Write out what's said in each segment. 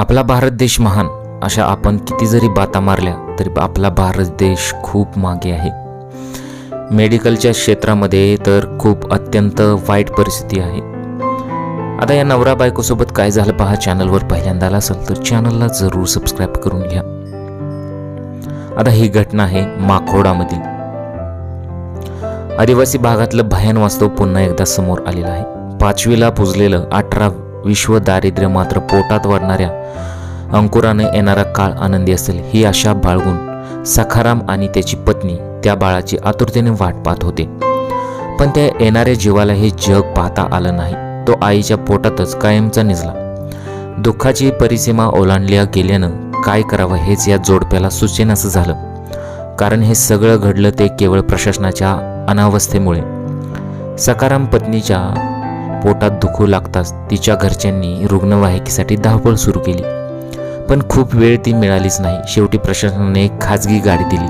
आपला भारत देश महान अशा आपण किती जरी बाता मारल्या तरी आपला भारत देश खूप मागे आहे. मेडिकलच्या क्षेत्रामध्ये तर खूप अत्यंत वाईट परिस्थिती आहे. आता या नवरा बायकोसोबत काय झालं पहा चॅनलवर पहिल्यांदा आला असेल तर चॅनलला जरूर सबस्क्राईब करून घ्या. आता ही घटना आहे माखोडामधील. आदिवासी भागातलं भयान वास्तव पुन्हा एकदा समोर आलेलं आहे. पाचवीला पुजलेलं अठरा विश्व दारिद्र्य मात्र पोटात वाढणाऱ्या अंकुराने येणारा काळ आनंदी असेल ही आशा बाळगून सखाराम आणि त्याची पत्नी त्या बाळाची आतुरतेने वाट पाहत होते. पण त्या येणाऱ्या जीवाला हे जग पाहता आलं नाही. तो आईच्या पोटातच कायमचा निजला. दुःखाची परिसीमा ओलांडल्या गेल्यानं काय करावं हेच या जोडप्याला सुचेनासं झालं. कारण हे सगळं घडलं ते केवळ प्रशासनाच्या अनावस्थेमुळे. सकाराम पत्नीच्या पोटात दुखू लागताच तिच्या घरच्यांनी रुग्णवाहिकेसाठी धावपळ सुरू केली. पण खूप वेळ ती मिळालीच नाही. शेवटी प्रशासनाने खाजगी गाडी दिली.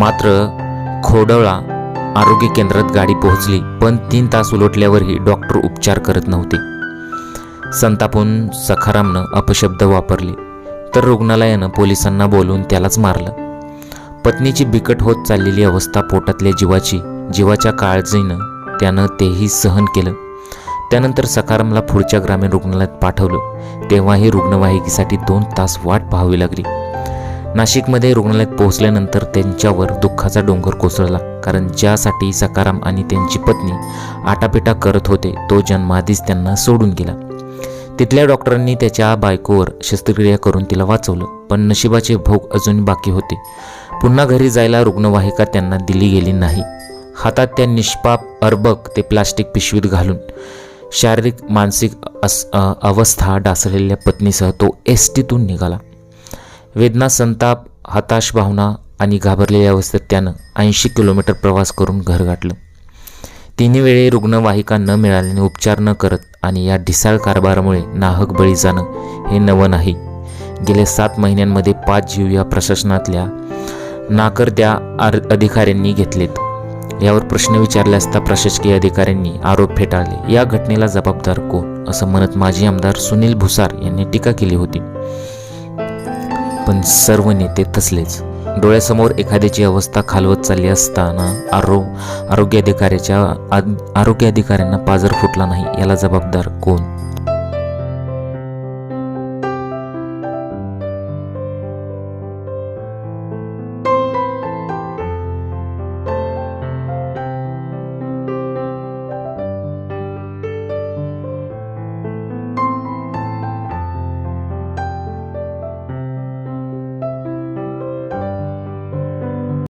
मात्र खोडवळा आरोग्य केंद्रात गाडी पोहोचली पण तीन तास उलटल्यावरही डॉक्टर उपचार करत नव्हते. संतापून सखारामनं अपशब्द वापरले तर रुग्णालयानं पोलिसांना बोलून त्यालाच मारलं. पत्नीची बिकट होत चाललेली अवस्था पोटातल्या जीवाची जीवाच्या काळजीनं त्यानं तेही सहन केलं. त्यानंतर सकारामला पुढच्या ग्रामीण रुग्णालयात पाठवलं. तेव्हाही रुग्णवाहिकेसाठी दोन तास वाट पाहावी लागली. नाशिकमध्ये रुग्णालयात पोहोचल्यानंतर त्यांच्यावर दुःखाचा डोंगर कोसळला कारण ज्यासाठी सकाराम आणि त्यांची पत्नी आटापिटा करत होते तो जन्माआधीच त्यांना सोडून गेला. तिथल्या डॉक्टरांनी त्याच्या बायकोवर शस्त्रक्रिया करून तिला वाचवलं पण नशिबाचे भोग अजून बाकी होते. पुन्हा घरी जायला रुग्णवाहिका त्यांना दिली गेली नाही. हातात त्या निष्पाप अर्बक ते प्लास्टिक पिशवीत घालून शारीरिक मानसिक अस अवस्था डासलेल्या पत्नीसह तो एस टीतून निघाला. वेदना संताप हताश भावना आणि घाबरलेल्या अवस्थेत त्यानं ऐंशी किलोमीटर प्रवास करून घर गाठलं. तिन्ही वेळी रुग्णवाहिका न मिळाल्याने उपचार न करत आणि या ढिसाळ कारभारामुळे नाहक बळी जाणं हे नवं नाही. गेल्या सात महिन्यांमध्ये पाच जीव या प्रशासनातल्या नाकर्त्या आर अधिकाऱ्यांनी घेतलेत. यावर प्रश्न विचारले असता प्रशासकीय अधिकाऱ्यांनी आरोप फेटाळले या घटनेला जबाबदार कोण? असं म्हणत माजी आमदार सुनील भुसार यांनी टीका केली होती. पण सर्व नेते तसलेच. डोळ्यासमोर एखाद्याची अवस्था खालवत चालली असताना आरो आरोग्य अधिकाऱ्याच्या आद- आरोग्य अधिकाऱ्यांना पाजर फुटला नाही याला जबाबदार कोण?